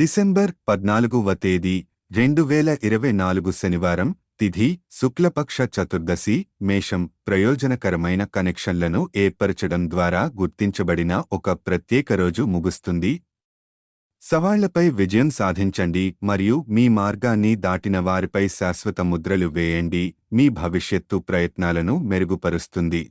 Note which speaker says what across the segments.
Speaker 1: December పద్నాలుగవ తేదీ రెండు వేల ఇరవై నాలుగు శనివారం తిథి శుక్లపక్ష చతుర్దశి మేషం ప్రయోజనకరమైన కనెక్షన్లను ఏర్పరచడం ద్వారా గుర్తించబడిన ఒక ప్రత్యేక రోజు ముగుస్తుంది. సవాళ్ళపై విజయం సాధించండి మరియు మీ మార్గాన్ని దాటిన వారిపై శాశ్వత ముద్రలు వేయండి మీ భవిష్యత్తు ప్రయత్నాలను మెరుగుపరుస్తుంది.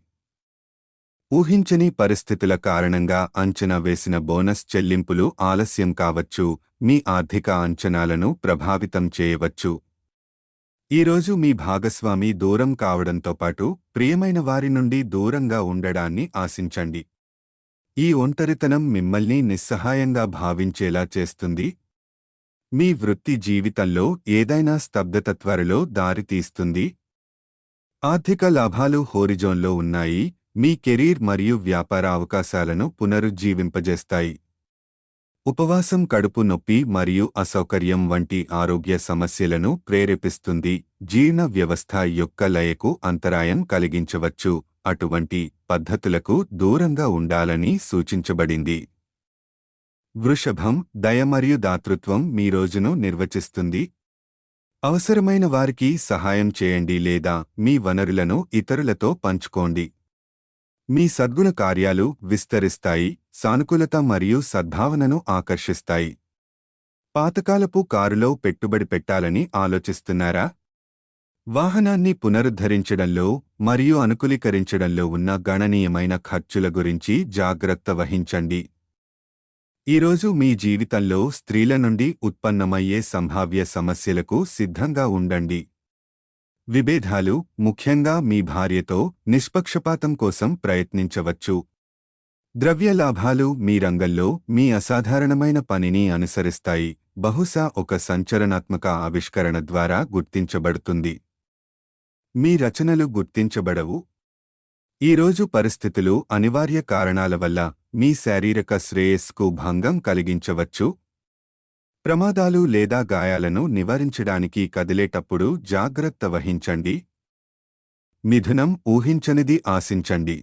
Speaker 1: ఊహించని పరిస్థితుల కారణంగా అంచనా వేసిన బోనస్ చెల్లింపులు ఆలస్యం కావచ్చు మీ ఆర్థిక అంచనాలను ప్రభావితం చేయవచ్చు. ఈరోజు మీ భాగస్వామి దూరం కావడంతో పాటు ప్రియమైన వారి నుండి దూరంగా ఉండడాన్ని ఆశించండి. ఈ ఒంటరితనం మిమ్మల్ని నిస్సహాయంగా భావించేలా చేస్తుంది. మీ వృత్తి జీవితంలో ఏదైనా స్తబ్దత త్వరలో దారితీస్తుంది ఆర్థిక లాభాలు హోరిజోన్లో ఉన్నాయి. మీ కెరీర్ మరియు వ్యాపార అవకాశాలను పునరుజ్జీవింపజేస్తాయి. ఉపవాసం కడుపు నొప్పి మరియు అసౌకర్యం వంటి ఆరోగ్య సమస్యలను ప్రేరేపిస్తుంది. జీర్ణ వ్యవస్థ యొక్క లయకు అంతరాయం కలిగించవచ్చు. అటువంటి పద్ధతులకు దూరంగా ఉండాలని సూచించబడింది. వృషభం దయ మరియు దాతృత్వం మీ రోజును నిర్వచిస్తుంది. అవసరమైన వారికి సహాయం చేయండి లేదా మీ వనరులను ఇతరులతో పంచుకోండి. మీ సద్గుణ కార్యాలు విస్తరిస్తాయి. సానుకూలత మరియు సద్భావనను ఆకర్షిస్తాయి. పాతకాలపు కారులో పెట్టుబడి పెట్టాలని ఆలోచిస్తున్నారా? వాహనాన్ని పునరుద్ధరించడంలో మరియు అనుకూలీకరించడంలో ఉన్న గణనీయమైన ఖర్చుల గురించి జాగ్రత్త వహించండి. ఈరోజు మీ జీవితంలో స్త్రీల నుండి ఉత్పన్నమయ్యే సంభావ్య సమస్యలకు సిద్ధంగా ఉండండి. విభేదాలు ముఖ్యంగా మీ భార్యతో నిష్పక్షపాతం కోసం ప్రయత్నించవచ్చు. ద్రవ్య లాభాలు మీ రంగంలో మీ అసాధారణమైన పనిని అనుసరిస్తాయి బహుశా ఒక సంచలనాత్మక ఆవిష్కరణ ద్వారా గుర్తించబడుతుంది. మీ రచనలు గుర్తించబడవు. ఈరోజు పరిస్థితులు అనివార్య కారణాల వల్ల మీ శారీరక శ్రేయస్కు భంగం కలిగించవచ్చు. ప్రమాదాలు లేదా గాయాలను నివారించడానికి కదిలేటప్పుడు జాగ్రత్త వహించండి. మిథునం ఊహించనిది ఆశించండి.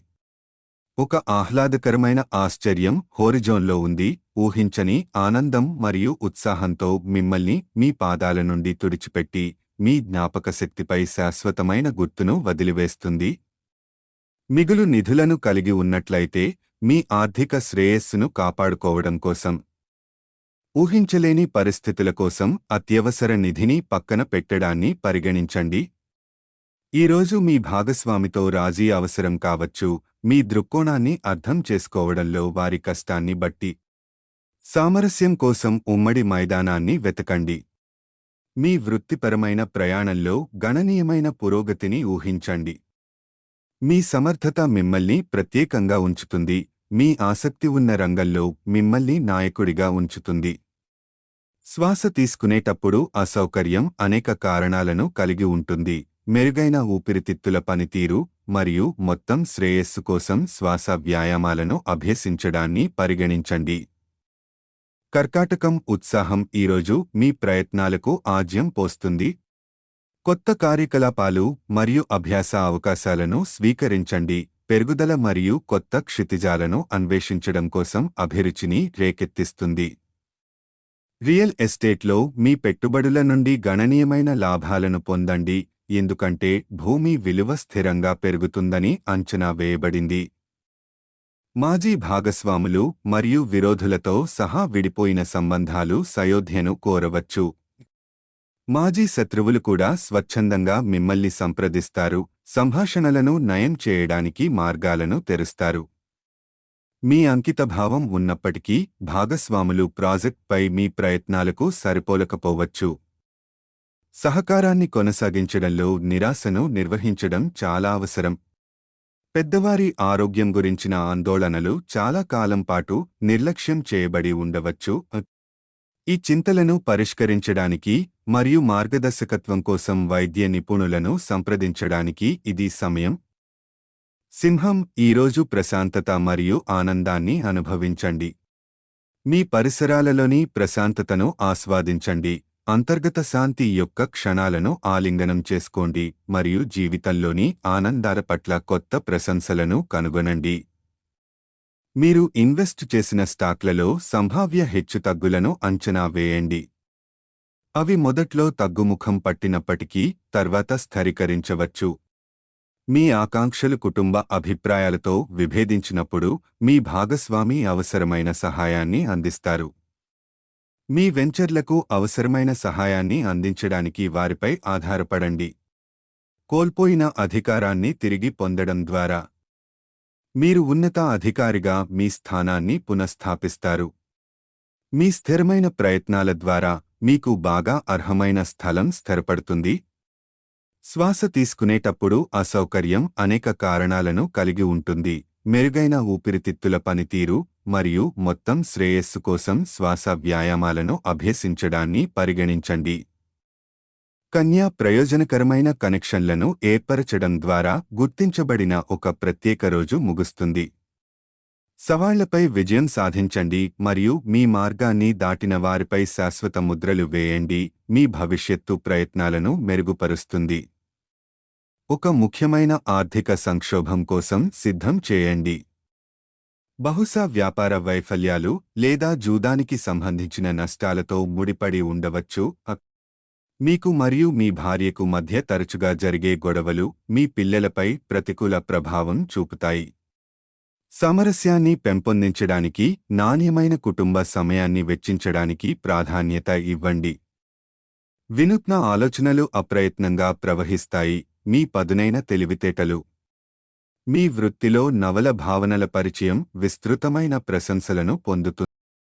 Speaker 1: ఒక ఆహ్లాదకరమైన ఆశ్చర్యం హోరిజోన్లో ఉంది. ఊహించని ఆనందం మరియు ఉత్సాహంతో మిమ్మల్ని మీ పాదాల నుండి తుడిచిపెట్టి మీ జ్ఞాపక శక్తిపై శాశ్వతమైన గుర్తును వదిలివేస్తుంది. మిగులు నిధులను కలిగి ఉన్నట్లయితే మీ ఆర్థిక శ్రేయస్సును కాపాడుకోవడం కోసం ఊహించలేని పరిస్థితుల కోసం అత్యవసర నిధిని పక్కన పెట్టడాన్ని పరిగణించండి. ఈరోజు మీ భాగస్వామితో రాజీ అవసరం కావచ్చు మీ దృక్కోణాన్ని అర్థం చేసుకోవడంలో వారి కష్టాన్ని బట్టి. సామరస్యం కోసం ఉమ్మడి మైదానాన్ని వెతకండి. మీ వృత్తిపరమైన ప్రయాణంలో గణనీయమైన పురోగతిని ఊహించండి. మీ సమర్థత మిమ్మల్ని ప్రత్యేకంగా ఉంచుతుంది మీ ఆసక్తి ఉన్న రంగంలో మిమ్మల్ని నాయకుడిగా ఉంచుతుంది. శ్వాస తీసుకునేటప్పుడు అసౌకర్యం అనేక కారణాలను కలిగి ఉంటుంది. మెరుగైన ఊపిరితిత్తుల పనితీరు మరియు మొత్తం శ్రేయస్సు కోసం శ్వాస వ్యాయామాలను అభ్యసించడాన్ని పరిగణించండి. కర్కాటకం ఉత్సాహం ఈరోజు మీ ప్రయత్నాలకు ఆజ్యం పోస్తుంది. కొత్త కార్యకలాపాలు మరియు అభ్యాస అవకాశాలను స్వీకరించండి. పెరుగుదల మరియు కొత్త క్షితిజాలను అన్వేషించడం కోసం అభిరుచిని రేకెత్తిస్తుంది. రియల్ ఎస్టేట్లో మీ పెట్టుబడుల నుండి గణనీయమైన లాభాలను పొందండి. ఎందుకంటే భూమి విలువ స్థిరంగా పెరుగుతుందని అంచనా వేయబడింది. మాజీ భాగస్వాములు మరియు విరోధులతో సహా విడిపోయిన సంబంధాలు సయోధ్యను కోరవచ్చు. మాజీ శత్రువులు కూడా స్వచ్ఛందంగా మిమ్మల్ని సంప్రదిస్తారు సంభాషణలను నయం చేయడానికి మార్గాలను తెరుస్తారు. మీ అంకితభావం ఉన్నప్పటికీ భాగస్వాములు ప్రాజెక్ట్పై మీ ప్రయత్నాలకు సరిపోలకపోవచ్చు. సహకారాన్ని కొనసాగించడంలో నిరాశను నిర్వహించడం చాలా అవసరం. పెద్దవారి ఆరోగ్యం గురించిన ఆందోళనలు చాలా కాలం పాటు నిర్లక్ష్యం చేయబడి ఉండవచ్చు. ఈ చింతలను పరిష్కరించడానికి మరియు మార్గదర్శకత్వం కోసం వైద్య నిపుణులను సంప్రదించడానికి ఇది సమయం. సింహం ఈరోజు ప్రశాంతత మరియు ఆనందాన్ని అనుభవించండి. మీ పరిసరాలలోని ప్రశాంతతను ఆస్వాదించండి. అంతర్గత శాంతి యొక్క క్షణాలను ఆలింగనం చేసుకోండి మరియు జీవితంలోని ఆనందాల పట్ల కొత్త ప్రశంసలను కనుగొనండి. మీరు ఇన్వెస్ట్ చేసిన స్టాక్లలో సంభావ్య హెచ్చుతగ్గులను అంచనా వేయండి. అవి మొదట్లో తగ్గుముఖం పట్టినప్పటికీ తర్వాత స్థిరీకరించవచ్చు. మీ ఆకాంక్షలు కుటుంబ అభిప్రాయాలతో విభేదించినప్పుడు మీ భాగస్వామి అవసరమైన సహాయాన్ని అందిస్తారు. మీ వెంచర్లకు అవసరమైన సహాయాన్ని అందించడానికి వారిపై ఆధారపడండి. కోల్పోయిన అధికారాన్ని తిరిగి పొందడం ద్వారా మీరు ఉన్నత అధికారిగా మీ స్థానాన్ని పునఃస్థాపిస్తారు. మీ స్థిరమైన ప్రయత్నాల ద్వారా మీకు బాగా అర్హమైన స్థలం స్థిరపడుతుంది. శ్వాస తీసుకునేటప్పుడు అసౌకర్యం అనేక కారణాలను కలిగి ఉంటుంది. మెరుగైన ఊపిరితిత్తుల పనితీరు మరియు మొత్తం శ్రేయస్సు కోసం శ్వాస వ్యాయామాలను అభ్యసించడాన్ని పరిగణించండి. కన్యా ప్రయోజనకరమైన కనెక్షన్లను ఏర్పరచడం ద్వారా గుర్తించబడిన ఒక ప్రత్యేక రోజు ముగుస్తుంది. సవాళ్ళపై విజయం సాధించండి మరియు మీ మార్గాన్ని దాటిన వారిపై శాశ్వత ముద్రలు వేయండి. మీ భవిష్యత్తు ప్రయత్నాలను మెరుగుపరుస్తుంది. ఒక ముఖ్యమైన ఆర్థిక సంక్షోభం కోసం సిద్ధం చేయండి. బహుశా వ్యాపార వైఫల్యాలు లేదా జూదానికి సంబంధించిన నష్టాలతో ముడిపడి ఉండవచ్చు. మీకు మరియు మీ భార్యకు మధ్య తరచుగా జరిగే గొడవలు మీ పిల్లలపై ప్రతికూల ప్రభావం చూపుతాయి. సామరస్యాన్ని పెంపొందించడానికి నాణ్యమైన కుటుంబ సమయాన్ని వెచ్చించడానికి ప్రాధాన్యత ఇవ్వండి. వినూత్న ఆలోచనలు అప్రయత్నంగా ప్రవహిస్తాయి. మీ పదునైన తెలివితేటలు. మీ వృత్తిలో నవల భావనల పరిచయం విస్తృతమైన ప్రశంసలను పొందుతుంది.